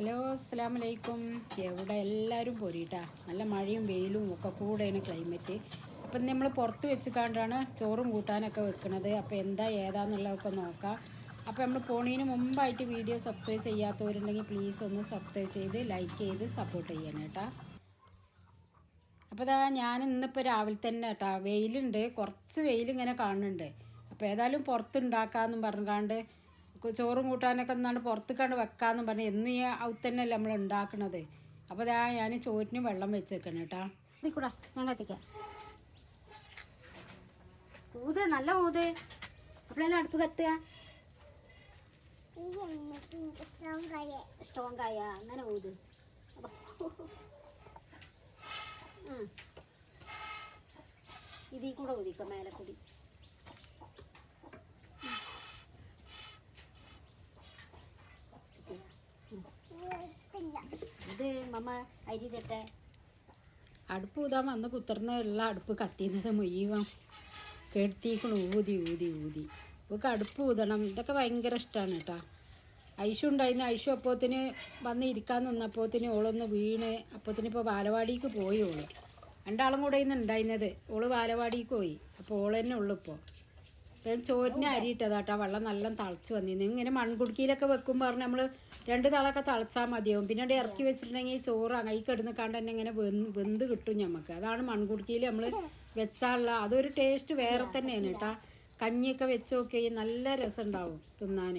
Hello അസ്സാം വലൈക്കും എവിടെ എല്ലാവരും പോരിട്ടാ? നല്ല മഴയും വെയിലും ഒക്കെ കൂടെയാണ് ക്ലൈമറ്റ്. അപ്പം നമ്മൾ പുറത്ത് വെച്ച് കണ്ടാണ് ചോറും കൂട്ടാനൊക്കെ വെക്കുന്നത് അപ്പോൾ എന്താ ഏതാന്നുള്ളതൊക്കെ നോക്കാം. അപ്പോൾ നമ്മൾ പോണതിന് മുമ്പായിട്ട് വീഡിയോ സബ്സ്ക്രൈബ് ചെയ്യാത്തവരുണ്ടെങ്കിൽ പ്ലീസ് ഒന്ന് സബ്സ്ക്രൈബ് ചെയ്ത് ലൈക്ക് ചെയ്ത് സപ്പോർട്ട് ചെയ്യണം കേട്ടോ. അപ്പോൾ ഇതാ ഞാൻ ഇന്നിപ്പോൾ രാവിലെ തന്നെ കേട്ടോ. വെയിലുണ്ട്. കുറച്ച് വെയിലിങ്ങനെ കാണുന്നുണ്ട്. അപ്പോൾ ഏതായാലും പുറത്തുണ്ടാക്കാമെന്നും പറഞ്ഞുകൊണ്ട് ചോറും കൂട്ടാനൊക്കെ ഒന്നാണ്ട് പുറത്ത് കണ്ട് വെക്കാമെന്ന് പറഞ്ഞ് എന്ന് ഈ ഔത്ത് തന്നെയല്ലേ നമ്മൾ ഉണ്ടാക്കണത്. അപ്പോൾ ഇതാ ഞാൻ ചോറ്റിന് വെള്ളം വെച്ചേക്കണം കേട്ടാ. കൂടാ ഞാൻ കത്തിക്കാം. ഊത് നല്ല ഊത്. അപ്പോഴെല്ലാം അടുപ്പ് കത്തുക? സ്ട്രോങ് ആയ അങ്ങനെ ഊത്. ഇതിൽ കൂടെ ഊതിക്കോ മേലെ കൂടി. ഇത് മമ്മ അരിയിട്ടെ അടുപ്പ് ഊതാൻ വന്ന് കുത്തർന്നുള്ള അടുപ്പ് കത്തിയുന്നത് മുഴുവൻ കെടുത്തിക്കണു ഊതി ഊതി ഊതി. ഇവക്ക് അടുപ്പ് ഊതണം. ഇതൊക്കെ ഭയങ്കര ഇഷ്ടമാണ് കേട്ടോ. ഐഷു ഉണ്ടായിരുന്നു. ഐഷു അപ്പോത്തിന് വന്ന് ഇരിക്കാൻ നിന്നപ്പോത്തിന് ഓളൊന്ന് വീണ് അപ്പോത്തിന് ഇപ്പോൾ ബാലവാടിക്ക് പോയി ഓൾ. രണ്ടാളും കൂടെ ഇന്ന് ഉണ്ടായിരുന്നത്. ഓൾ ബാലവാടിക്ക് പോയി. അപ്പോൾ ഓൾ തന്നെ ഉള്ളു ഇപ്പോൾ ഇപ്പം അരിയിട്ടതാ കേട്ടോ വെള്ളം നല്ല തിളച്ച് വന്നിരുന്നു ഇങ്ങനെ മൺകുടുക്കിയിലൊക്കെ വെക്കുമ്പോൾ പറഞ്ഞാൽ നമ്മൾ രണ്ട് തളൊക്കെ തിളച്ചാൽ മതിയാവും. പിന്നെ അവിടെ ഇറക്കി വെച്ചിട്ടുണ്ടെങ്കിൽ ചോറ് അങ്ങനെ കിടന്ന് കണ്ട് തന്നെ ഇങ്ങനെ വെന്ത് വെന്ത് കിട്ടും നമുക്ക് അതാണ് മൺകുടുക്കിയിൽ നമ്മൾ വെച്ചാലുള്ള അതൊരു ടേസ്റ്റ് വേറെ തന്നെയാണ് കേട്ടോ. കഞ്ഞിയൊക്കെ വെച്ച് നോക്കി നല്ല രസം ഉണ്ടാവും തിന്നാൻ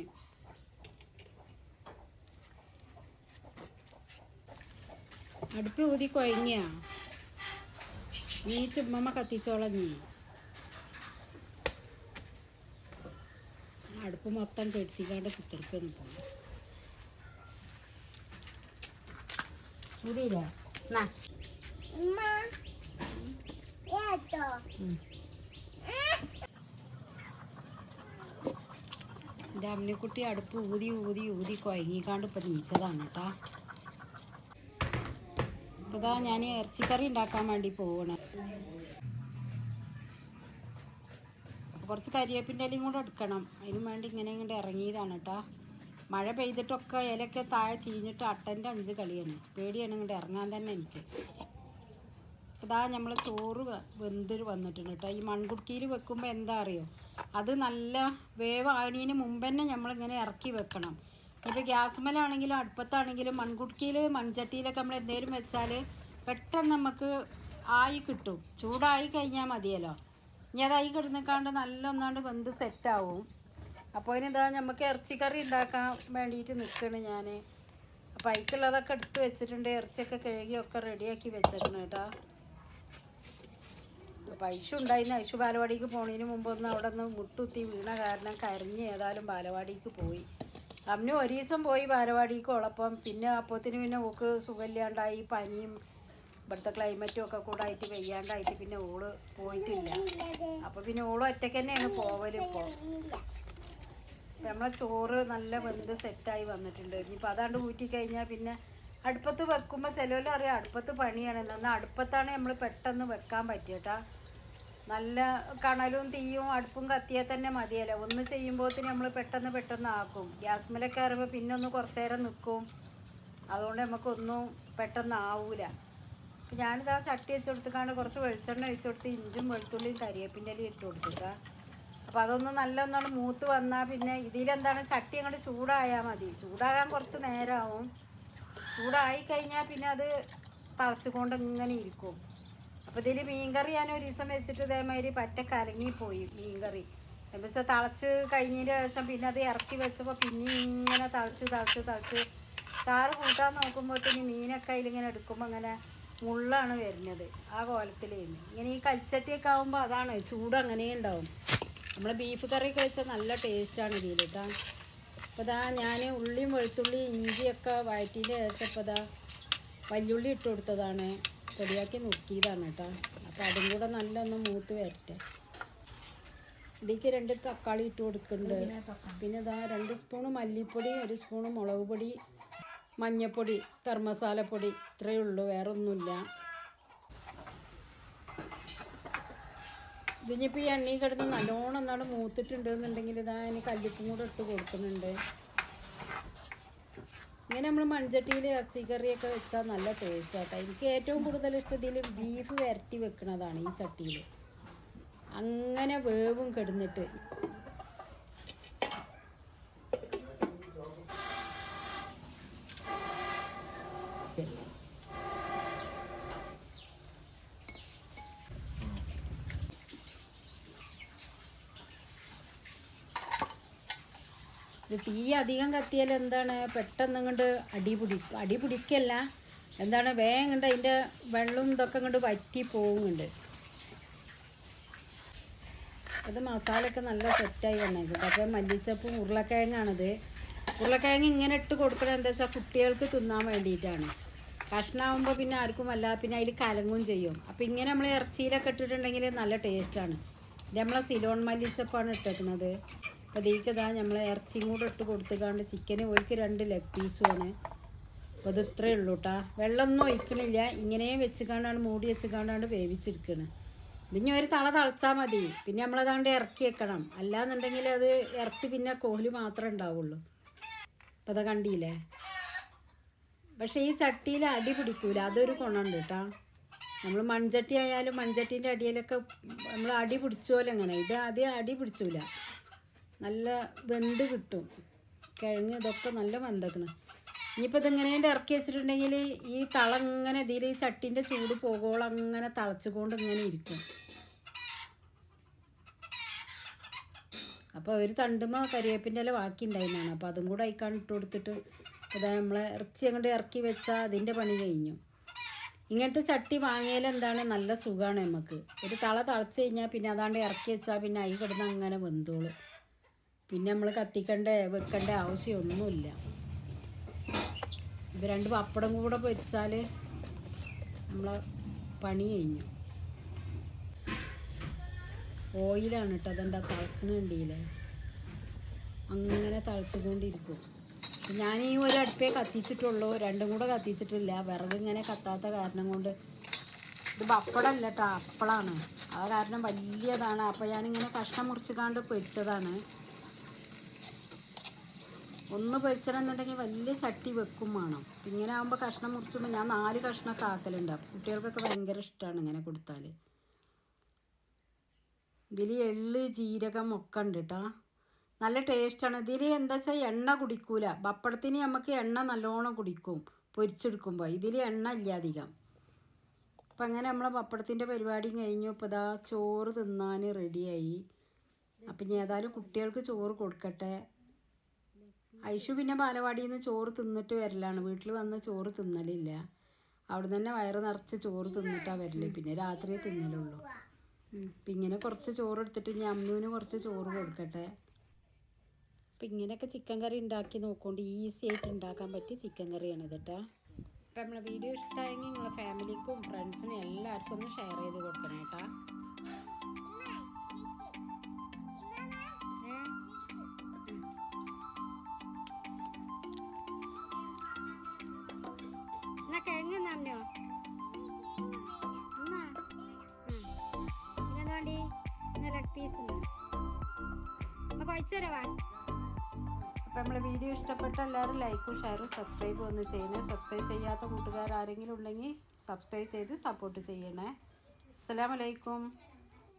അടുപ്പ് ഊതി കുഴങ്ങിയാ? നീ ചുമ്മമ്മ കത്തിച്ചോളാം അടുപ്പ് മൊത്തം കെടുത്തിക്കാണ്ട് കുത്തിർക്കുന്നു പോകും ഊതിയില്ലേ എന്നാ എന്റെ അടുപ്പ് ഊതി ഊതി ഊതി കുഴങ്ങിക്കാണ്ട് ഇപ്പം നീച്ചതാണ് കേട്ടാ ഇപ്പം ഞാൻ ഇറച്ചിക്കറി ഉണ്ടാക്കാൻ വേണ്ടി പോവണം. കുറച്ച് കരിവേപ്പിന്റെ ഇലയും കൂടെ എടുക്കണം. അതിന് വേണ്ടി ഇങ്ങനെ ഇങ്ങോട്ട് ഇറങ്ങിയതാണ് കേട്ടാ മഴ പെയ്തിട്ടൊക്കെ ഇലയൊക്കെ താഴെ ചീഞ്ഞിട്ട് അട്ടന്റെ അഞ്ച് കളിയാണ്. പേടിയാണ് ഇങ്ങോട്ട് ഇറങ്ങാൻ തന്നെ എനിക്ക്. ഇതാ നമ്മൾ ചോറ് വെ- വെന്ത് വന്നിട്ടുണ്ട് കേട്ടോ ഈ മൺകുട്ടിയിൽ വെക്കുമ്പോൾ എന്താ അറിയോ? അത് നല്ല വേവ് ആണീന് മുമ്പ് തന്നെ നമ്മളിങ്ങനെ ഇറക്കി വെക്കണം. ഇപ്പോൾ ഗ്യാസ്മേലാണെങ്കിലും അടുപ്പത്താണെങ്കിലും മൺകുട്ടിയിൽ മൺചട്ടിയിലൊക്കെ നമ്മൾ എന്തെങ്കിലും വെച്ചാൽ പെട്ടെന്ന് നമുക്ക് ആയി കിട്ടും. ചൂടായി കഴിഞ്ഞാൽ മതിയല്ലോ. ഇനി അതായി കിടന്നിക്കാണ്ട് നല്ല ഒന്നാണ്ട് വെന്ത് സെറ്റാവും. അപ്പോൾ ഇനിതാ നമുക്ക് ഇറച്ചിക്കറി ഉണ്ടാക്കാൻ വേണ്ടിയിട്ട് നിൽക്കണ് ഞാൻ അപ്പോൾ അതിക്കുള്ളതൊക്കെ എടുത്ത് വെച്ചിട്ടുണ്ട്. ഇറച്ചിയൊക്കെ കഴുകിയൊക്കെ റെഡിയാക്കി വെച്ചേക്കണം കേട്ടോ. അപ്പം ഐഷു ഉണ്ടായിരുന്നു. ഐഷു ബാലവാടിക്ക് പോണതിന് മുമ്പ് ഒന്ന് അവിടെ നിന്ന് മുട്ടുത്തി വീണ കാരണം കരഞ്ഞ് ഏതായാലും ബാലവാടിക്ക് പോയി. അമ്മ ഒരു ദിവസം പോയി ബാലവാടിക്ക് ഉള്ളപ്പം. പിന്നെ അപ്പോത്തിന് പിന്നെ ഓക്ക് സുഖമില്ലാണ്ടായി പനിയും ഇവിടുത്തെ ക്ലൈമറ്റും ഒക്കെ കൂടെ ആയിട്ട് വെയ്യാണ്ടായിട്ട് പിന്നെ ഓൾ പോയിട്ടില്ല. അപ്പോൾ പിന്നെ ഓൾ ഒറ്റയ്ക്ക് തന്നെയാണ് പോവൽ ഇപ്പോൾ നമ്മളെ ചോറ് നല്ല വെന്ത് സെറ്റായി വന്നിട്ടുണ്ട്. ഇനിയിപ്പോൾ അതാണ്ട് ഊറ്റി കഴിഞ്ഞാൽ പിന്നെ അടുപ്പത്ത് വെക്കുമ്പോൾ ചിലവരും അറിയാം അടുപ്പത്ത് പണിയാണ്. എന്നാൽ അടുപ്പത്താണ് നമ്മൾ പെട്ടെന്ന് വെക്കാൻ പറ്റിയട്ടാ നല്ല കണലും തീയും അടുപ്പും കത്തിയാൽ തന്നെ മതിയല്ലോ. ഒന്ന് ചെയ്യുമ്പോഴത്തേന് നമ്മൾ പെട്ടെന്ന് പെട്ടെന്ന് ആക്കും. ഗ്യാസ് ഗ്യാസ്മലൊക്കെ കയറുമ്പോൾ പിന്നെ ഒന്ന് കുറച്ച് നേരം നിൽക്കും അതുകൊണ്ട് നമുക്കൊന്നും പെട്ടെന്ന് ആവൂല. ഞാനിതാ ചട്ടി വെച്ച് കൊടുത്തിക്കാണ്ട് കുറച്ച് വെളിച്ചെണ്ണ ഒഴിച്ച് കൊടുത്ത് ഇഞ്ചും വെളുത്തുള്ളിയും കരിയേപ്പിന്റെ ഇലയും ഇട്ട് കൊടുത്തിട്ടാ. അപ്പോൾ അതൊന്ന് നല്ല ഒന്നാണ് മൂത്ത് വന്നാൽ പിന്നെ ഇതിലെന്താണ്? ചട്ടി അങ്ങോട്ട് ചൂടായാൽ മതി. ചൂടാകാൻ കുറച്ച് നേരമാവും ചൂടായി കഴിഞ്ഞാൽ പിന്നെ അത് തളച്ചുകൊണ്ട് ഇങ്ങനെ ഇരിക്കും. അപ്പോൾ ഇതിൽ മീൻകറി ഞാൻ ഒരു ദിവസം വെച്ചിട്ട് ഇതേമാതിരി പറ്റ കലങ്ങിപ്പോയി മീൻകറി. എന്താ വെച്ചാൽ തളച്ച് കഴിഞ്ഞതിന് ശേഷം പിന്നെ അത് ഇറക്കി വെച്ചപ്പോൾ പിന്നെ ഇങ്ങനെ തളച്ച് തളച്ച് തളച്ച്. ചാറ് കൂട്ടാൻ നോക്കുമ്പോഴത്തേന് മീനൊക്കെ അതിലിങ്ങനെ എടുക്കുമ്പോൾ അങ്ങനെ മുള്ളാണ് വരുന്നത് ആ കോലത്തിലേന്ന് ഇങ്ങനെ ഈ കൽച്ചട്ടിയൊക്കെ ആകുമ്പോൾ അതാണ് ചൂട് അങ്ങനെ ഉണ്ടാവും. നമ്മൾ ബീഫ് കറി കഴിച്ചാൽ നല്ല ടേസ്റ്റാണ് ഇതിൽ ഇതാ അപ്പോൾ ഇതാ ഞാൻ ഉള്ളിയും വെളുത്തുള്ളിയും ഇഞ്ചിയൊക്കെ വഴറ്റിന്റെ ശേഷം ഇപ്പോൾ ഇതാ വല്യുള്ളി ഇട്ട് കൊടുത്തതാണ്. പൊടിയാക്കി നുക്കിയതാണ് കേട്ടോ അപ്പോൾ അതും കൂടെ നല്ലൊന്ന് മൂത്ത് വരട്ടെ. ഇതിലേക്ക് രണ്ട് തക്കാളി ഇട്ട് കൊടുക്കുന്നുണ്ട് പിന്നെ ഇതാ രണ്ട് സ്പൂണ് മല്ലിപ്പൊടി ഒരു സ്പൂണ് മുളക് പൊടി മഞ്ഞൾപ്പൊടി ഗരം മസാലപ്പൊടി ഇത്രയേ ഉള്ളൂ വേറെ ഒന്നുമില്ല ഇതിനിപ്പോൾ ഈ എണ്ണയിൽ കിടന്ന് നല്ലോണം എന്നാണ് മൂത്തിട്ടുണ്ട് എന്നുണ്ടെങ്കിൽ ഇതാ ഇനി കല്ലിപ്പും കൂടെ ഇട്ട് കൊടുക്കുന്നുണ്ട്. ഇങ്ങനെ നമ്മൾ മൺചട്ടിയിൽ ഇറച്ചിക്കറിയൊക്കെ വെച്ചാൽ നല്ല ടേസ്റ്റ് ആട്ടോ. എനിക്ക് ഏറ്റവും കൂടുതൽ ഇഷ്ടം ഇതിൽ ബീഫ് വരട്ടി വെക്കുന്നതാണ് ഈ ചട്ടിയിൽ അങ്ങനെ വേവും കെടുന്നിട്ട്. ഇത് തീ അധികം കത്തിയാൽ എന്താണ്? പെട്ടെന്ന് ഇങ്ങോട്ട് അടി പിടിക്കും അടി പിടിക്കല്ല. എന്താണ്? വേഗം കണ്ട് അതിന്റെ വെള്ളം ഇതൊക്കെ ഇങ്ങോട്ട് വറ്റി പോകുന്നുണ്ട് അത് മസാലയൊക്കെ നല്ല സെറ്റായി വന്നേക്കും അപ്പോൾ മല്ലിച്ചപ്പും ഉരുളക്കിഴങ്ങാണിത്. ഉരുളക്കിഴങ്ങ് ഇങ്ങനെ ഇട്ട് കൊടുക്കണത് എന്താ വെച്ചാൽ കുട്ടികൾക്ക് തിന്നാൻ വേണ്ടിയിട്ടാണ്. കഷ്ണമാകുമ്പോൾ പിന്നെ ആർക്കും അല്ല. പിന്നെ അതിൽ കലങ്ങും ചെയ്യും. അപ്പോൾ ഇങ്ങനെ നമ്മൾ ഇറച്ചിയിലൊക്കെ ഇട്ടിട്ടുണ്ടെങ്കിൽ നല്ല ടേസ്റ്റാണ് ഇത് നമ്മളെ സിലോൺ മല്ലിച്ചപ്പാണ് ഇട്ടേക്കുന്നത് ഇതാ നമ്മൾ ഇറച്ചിയും കൂടെ ഇട്ട് കൊടുത്തുകാണ്ട് ചിക്കന് ഒരിക്കൽ രണ്ട് ലെഗ് പീസുമാണ് അപ്പോൾ ഇത് ഇത്രയേ ഉള്ളൂ കേട്ടോ വെള്ളമൊന്നും ഒഴിക്കണില്ല. ഇങ്ങനെ കാണാണ്ട് മൂടി വെച്ച് കാണാണ്ട് വേവിച്ചെടുക്കുന്നത് ഇനി ഒരു തള തളച്ചാൽ മതി. പിന്നെ നമ്മളതാണ്ട് ഇറക്കി വെക്കണം. അല്ലാന്നുണ്ടെങ്കിൽ അത് ഇറച്ചി പിന്നെ കോഹ്ലി മാത്രമേ ഉണ്ടാവുള്ളൂ. അപ്പോൾ അത് കണ്ടില്ലേ? പക്ഷേ ഈ ചട്ടിയിൽ അടി പിടിക്കൂല. അതൊരു ഗുണമുണ്ട് കേട്ടോ നമ്മൾ മൺചട്ടി ആയാലും മൺചട്ടീന്റെ അടിയിലൊക്കെ നമ്മൾ അടി പിടിച്ചോലങ്ങനെ. ഇത് ആദ്യം അടി പിടിച്ചൂല. നല്ല വെന്ത് കിട്ടും. കിഴങ്ങ് ഇതൊക്കെ നല്ല വെന്തക്കണം. ഇനിയിപ്പോൾ ഇതിങ്ങനെ ഇറക്കി വെച്ചിട്ടുണ്ടെങ്കിൽ ഈ തള ഇങ്ങനെ ഇതിൽ ഈ ചട്ടീന്റെ ചൂട് പോകോളം അങ്ങനെ തളച്ചുകൊണ്ട് ഇങ്ങനെ ഇരിക്കും. അപ്പോൾ ഒരു തണ്ടുമ കരിവേപ്പിന്റെ ഇല ബാക്കി ഉണ്ടായിരുന്നാണ് അപ്പോൾ അതും കൂടെ അയക്കാൻ ഇട്ട് കൊടുത്തിട്ട് അതായത് നമ്മളെ ഇറച്ചി അങ്ങോട്ട് ഇറക്കി വെച്ചാൽ അതിന്റെ പണി കഴിഞ്ഞു. ഇങ്ങനത്തെ ചട്ടി വാങ്ങിയാൽ എന്താണ്? നല്ല സുഖമാണ് നമുക്ക് ഒരു തള തളച്ച് കഴിഞ്ഞാൽ പിന്നെ അതാണ്ട് ഇറക്കി വെച്ചാൽ പിന്നെ അയി കിടന്ന് അങ്ങനെ വെന്തോളും. പിന്നെ നമ്മൾ കത്തിക്കണ്ട വെക്കേണ്ട ആവശ്യമൊന്നുമില്ല. ഇത് രണ്ട് പപ്പടം കൂടെ പൊരിച്ചാൽ നമ്മൾ പണി കഴിഞ്ഞു. ഓയിലാണ് കേട്ടോ അതെന്താ തിളക്കണുണ്ടില്ലേ അങ്ങനെ തളച്ചുകൊണ്ടിരിക്കും. ഞാൻ ഈ ഒരു അടുപ്പേ കത്തിച്ചിട്ടുള്ളൂ രണ്ടും കൂടെ കത്തിച്ചിട്ടില്ല. വിറക് ഇങ്ങനെ കത്താത്ത കാരണം കൊണ്ട് ഇത് പപ്പടമല്ല കേട്ടോ അപ്പളാണ്. അത് കാരണം വലിയതാണ്. അപ്പോൾ ഞാനിങ്ങനെ കഷ്ണം മുറിച്ചിട്ടാണ്ട് പൊരിച്ചതാണ്. ഒന്ന് പൊരിച്ചണമെന്നുണ്ടെങ്കിൽ വലിയ ചട്ടി വെക്കും വേണം. ഇങ്ങനെ ആകുമ്പോൾ കഷ്ണം മുറിച്ചുമ്പോൾ ഞാൻ നാല് കഷ്ണമൊക്കെ ആക്കലുണ്ട് കുട്ടികൾക്കൊക്കെ ഭയങ്കര ഇഷ്ടമാണ് ഇങ്ങനെ കൊടുത്താൽ ഇതിൽ എള്ള് ജീരകം ഒക്കെ ഉണ്ട് കേട്ടോ നല്ല ടേസ്റ്റാണ് ഇതിൽ എന്താ വെച്ചാൽ എണ്ണ കുടിക്കൂല. പപ്പടത്തിന് നമുക്ക് എണ്ണ നല്ലോണം കുടിക്കും പൊരിച്ചെടുക്കുമ്പോൾ ഇതിൽ എണ്ണ ഇല്ല അധികം. അപ്പം അങ്ങനെ നമ്മളെ പപ്പടത്തിന്റെ പരിപാടിയും കഴിഞ്ഞു. ഇപ്പോൾ ഇതാ ചോറ് തിന്നാൻ റെഡിയായി അപ്പം ഞാൻ ഏതായാലും കുട്ടികൾക്ക് ചോറ് കൊടുക്കട്ടെ. ഐഷു പിന്നെ ബാലവാടിയിൽ നിന്ന് ചോറ് തിന്നിട്ട് വരലാണ്. വീട്ടിൽ വന്ന് ചോറ് തിന്നലില്ല. അവിടെ തന്നെ വയറ് നിറച്ച് ചോറ് തിന്നിട്ടാണ് വരൽ. പിന്നെ രാത്രി തിന്നലുള്ളൂ. അപ്പം ഇങ്ങനെ കുറച്ച് ചോറ് എടുത്തിട്ട് ഞാൻ അമ്മുവിന് കുറച്ച് ചോറ് കൊടുക്കട്ടെ. അപ്പം ഇങ്ങനെയൊക്കെ ചിക്കൻ കറി ഉണ്ടാക്കി നോക്കൊണ്ട് ഈസി ആയിട്ട് ഉണ്ടാക്കാൻ പറ്റിയ ചിക്കൻ കറിയാണ് ഇതിട്ടാ അപ്പം നമ്മളെ വീഡിയോ ഇഷ്ടമായെങ്കിൽ നിങ്ങളെ ഫാമിലിക്കും ഫ്രണ്ട്സിനും എല്ലാവർക്കും ഒന്ന് ഷെയർ ചെയ്ത് കൊടുക്കണം കേട്ടോ. പീസ് അപ്പൊ കൊഴിച്ചരവാ അപ്പം നമ്മളെ വീഡിയോ ഇഷ്ടപ്പെട്ട എല്ലാവരും ലൈക്കും ഷെയറും സബ്സ്ക്രൈബും ഒന്ന് ചെയ്യണേ. സബ്സ്ക്രൈബ് ചെയ്യാത്ത കൂട്ടുകാർ ആരെങ്കിലും ഉണ്ടെങ്കിൽ സബ്സ്ക്രൈബ് ചെയ്ത് സപ്പോർട്ട് ചെയ്യണേ. അസ്സലാമലൈക്കും